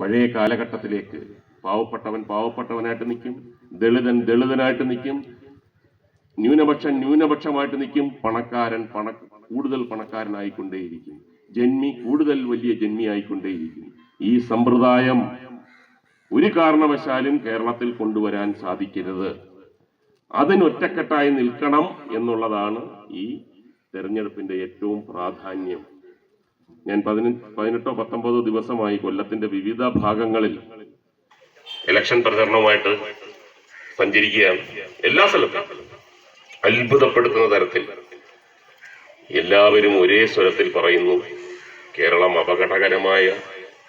പഴയ കാലഘട്ടത്തിലേക്ക് പാവപ്പെട്ടവൻ പാവപ്പെട്ടവനായിട്ട് നിൽക്കും ദളിതൻ ദളിതനായിട്ട് നിൽക്കും ന്യൂനപക്ഷൻ ന്യൂനപക്ഷമായിട്ട് നിൽക്കും പണക്കാരൻ പണ കൂടുതൽ പണക്കാരനായിക്കൊണ്ടേയിരിക്കും. ജന്മി കൂടുതൽ വലിയ ജന്മി ആയിക്കൊണ്ടേയിരിക്കും ഈ സമ്പ്രദായം ഒരു കാരണവശാലും കേരളത്തിൽ കൊണ്ടുവരാൻ സാധിക്കരുത്. അതിനൊറ്റക്കെട്ടായി നിൽക്കണം എന്നുള്ളതാണ് ഈ തെരഞ്ഞെടുപ്പിന്റെ ഏറ്റവും പ്രാധാന്യം. ഞാൻ പതിനഞ്ച് പതിനെട്ടോ പത്തൊമ്പതോ ദിവസമായി കൊല്ലത്തിന്റെ വിവിധ ഭാഗങ്ങളിൽ ഇലക്ഷൻ പ്രചരണവുമായിട്ട് സഞ്ചരിക്കുകയാണ്. എല്ലാ സ്ഥലത്തും അത്ഭുതപ്പെടുത്തുന്ന തരത്തിൽ എല്ലാവരും ഒരേ സ്വരത്തിൽ പറയുന്നു കേരളം അപകടകരമായ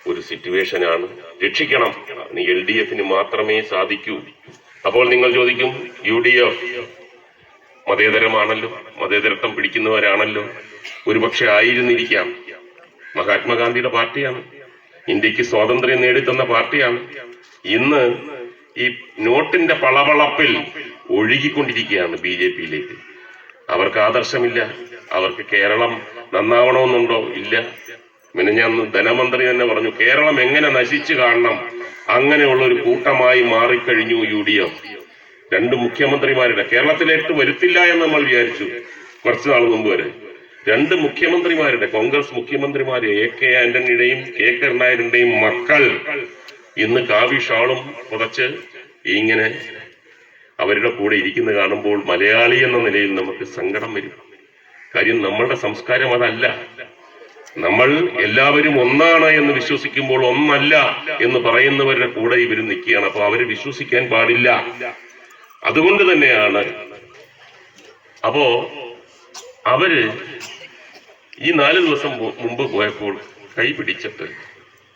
ഒരു സിറ്റുവേഷനാണ് രക്ഷിക്കണം. എൽ ഡി എഫിന് മാത്രമേ സാധിക്കൂ. അപ്പോൾ നിങ്ങൾ ചോദിക്കും യു ഡി എഫ് മതേതരമാണല്ലോ? മതേതരത്വം പിടിക്കുന്നവരാണല്ലോ? ഒരുപക്ഷെ ആയിരുന്നിരിക്കാം. മഹാത്മാഗാന്ധിയുടെ പാർട്ടിയാണ്. ഇന്ത്യയ്ക്ക് സ്വാതന്ത്ര്യം നേടിത്തന്ന പാർട്ടിയാണ്. ഇന്ന് ഈ നോട്ടിന്റെ പളവളപ്പിൽ ഒഴുകിക്കൊണ്ടിരിക്കുകയാണ് ബി ജെ പിയിലേക്ക്. അവർക്ക് ആദർശമില്ല. അവർക്ക് കേരളം നന്നാവണമെന്നുണ്ടോ? ഇല്ല. പിന്നെ ഞാൻ ധനമന്ത്രി തന്നെ പറഞ്ഞു കേരളം എങ്ങനെ നശിച്ചു കാണണം? അങ്ങനെയുള്ള ഒരു കൂട്ടമായി മാറിക്കഴിഞ്ഞു യു ഡി എഫ്. രണ്ട് മുഖ്യമന്ത്രിമാരുടെ കേരളത്തിലേക്ക് വരുത്തില്ല എന്ന് നമ്മൾ വിചാരിച്ചു കുറച്ചു നാൾ മുമ്പ് വരെ. രണ്ട് മുഖ്യമന്ത്രിമാരുടെ കോൺഗ്രസ് മുഖ്യമന്ത്രിമാരെ എ കെ ആന്റണിയുടെയും കെ കരുണാകരന്റെയും മക്കൾ ഇന്ന് കാവി ഷാളും പുതച്ച് ഇങ്ങനെ അവരുടെ കൂടെ ഇരിക്കുന്ന കാണുമ്പോൾ മലയാളി എന്ന നിലയിൽ നമുക്ക് സങ്കടം വരും. കാര്യം നമ്മളുടെ സംസ്കാരം അതല്ല. നമ്മൾ എല്ലാവരും ഒന്നാണ് എന്ന് വിശ്വസിക്കുമ്പോൾ ഒന്നല്ല എന്ന് പറയുന്നവരുടെ കൂടെ ഇവർ നിൽക്കുകയാണ്. അപ്പൊ അവരെ വിശ്വസിക്കാൻ പാടില്ല. അതുകൊണ്ട് തന്നെയാണ്. അപ്പോ അവർ ഈ നാല് ദിവസം മുമ്പ് പോയപ്പോൾ കൈ പിടിച്ചിട്ട്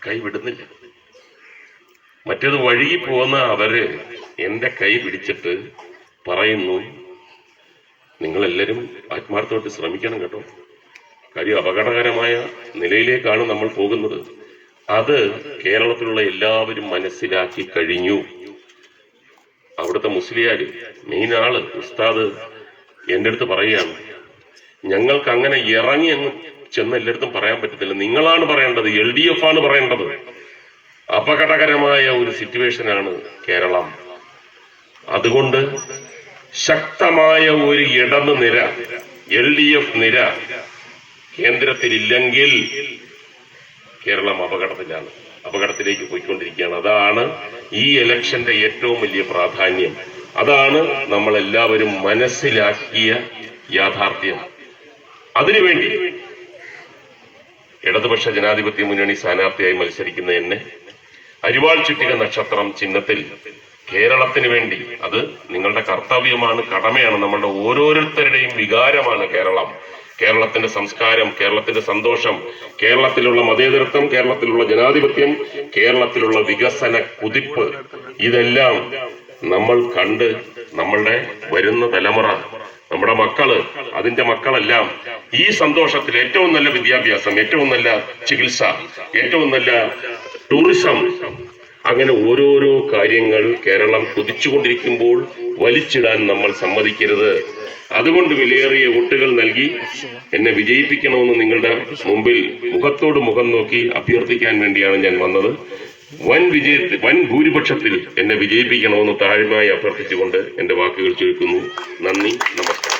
കൈ വിടുന്നില്ല. മറ്റേത് വഴുകി പോകുന്ന അവർ എന്റെ കൈ പിടിച്ചിട്ട് പറയുന്നു നിങ്ങളെല്ലാരും ആത്മാർത്ഥമായിട്ട് ശ്രമിക്കണം കേട്ടോ. കാര്യം അപകടകരമായ നിലയിലേക്കാണ് നമ്മൾ പോകുന്നത്. അത് കേരളത്തിലുള്ള എല്ലാവരും മനസ്സിലാക്കി കഴിഞ്ഞു. അവിടുത്തെ മുസ്ലിയാര് മെയിൻ ആൾ ഉസ്താദ് എന്റെ അടുത്ത് പറയുകയാണ് ഞങ്ങൾക്ക് അങ്ങനെ ഇറങ്ങി അങ്ങ് ചെന്ന് എല്ലായിടത്തും പറയാൻ പറ്റത്തില്ല. നിങ്ങളാണ് പറയേണ്ടത് എൽ ഡി എഫ് ആണ് പറയേണ്ടത്. അപകടകരമായ ഒരു സിറ്റുവേഷനാണ് കേരളം. അതുകൊണ്ട് ശക്തമായ ഒരു ഇടത് നിര എൽ ഡി എഫ് നിര കേന്ദ്രത്തിലില്ലെങ്കിൽ കേരളം അപകടത്തിലാണ് അപകടത്തിലേക്ക് പോയിക്കൊണ്ടിരിക്കുകയാണ്. അതാണ് ഈ ഇലക്ഷന്റെ ഏറ്റവും വലിയ പ്രാധാന്യം. അതാണ് നമ്മൾ എല്ലാവരും മനസ്സിലാക്കിയ യാഥാർത്ഥ്യം. അതിനുവേണ്ടി ഇടതുപക്ഷ ജനാധിപത്യ മുന്നണി സ്ഥാനാർത്ഥിയായി മത്സരിക്കുന്ന എന്നെ അരിവാൾ ചുറ്റിക നക്ഷത്രം ചിഹ്നത്തിൽ കേരളത്തിന് വേണ്ടി അത് നിങ്ങളുടെ കർത്തവ്യമാണ് കടമയാണ് നമ്മളുടെ ഓരോരുത്തരുടെയും വികാരമാണ് കേരളം. കേരളത്തിന്റെ സംസ്കാരം കേരളത്തിന്റെ സന്തോഷം കേരളത്തിലുള്ള മതേതരത്വം കേരളത്തിലുള്ള ജനാധിപത്യം കേരളത്തിലുള്ള വികസന കുതിപ്പ് ഇതെല്ലാം നമ്മൾ കണ്ട് നമ്മളുടെ വരുന്ന തലമുറ നമ്മുടെ മക്കൾ അതിന്റെ മക്കളെല്ലാം ഈ സന്തോഷത്തിൽ ഏറ്റവും നല്ല വിദ്യാഭ്യാസം ഏറ്റവും നല്ല ചികിത്സ ഏറ്റവും നല്ല ടൂറിസം അങ്ങനെ ഓരോരോ കാര്യങ്ങൾ കേരളം കുതിച്ചുകൊണ്ടിരിക്കുമ്പോൾ വലിച്ചിടാൻ നമ്മൾ സമ്മതിക്കരുത്. അതുകൊണ്ട് വിലയേറിയ വോട്ടുകൾ നൽകി എന്നെ വിജയിപ്പിക്കണമെന്ന് നിങ്ങളുടെ മുമ്പിൽ മുഖത്തോട് മുഖം നോക്കി അഭ്യർത്ഥിക്കാൻ വേണ്ടിയാണ് ഞാൻ വന്നത്. വൻ വിജയത്തിൽ വൻ ഭൂരിപക്ഷത്തിൽ എന്നെ വിജയിപ്പിക്കണമെന്ന് താഴ്മയായി അഭ്യർത്ഥിച്ചുകൊണ്ട് എന്റെ വാക്കുകൾ ചുരുക്കുന്നു. നന്ദി നമസ്കാരം.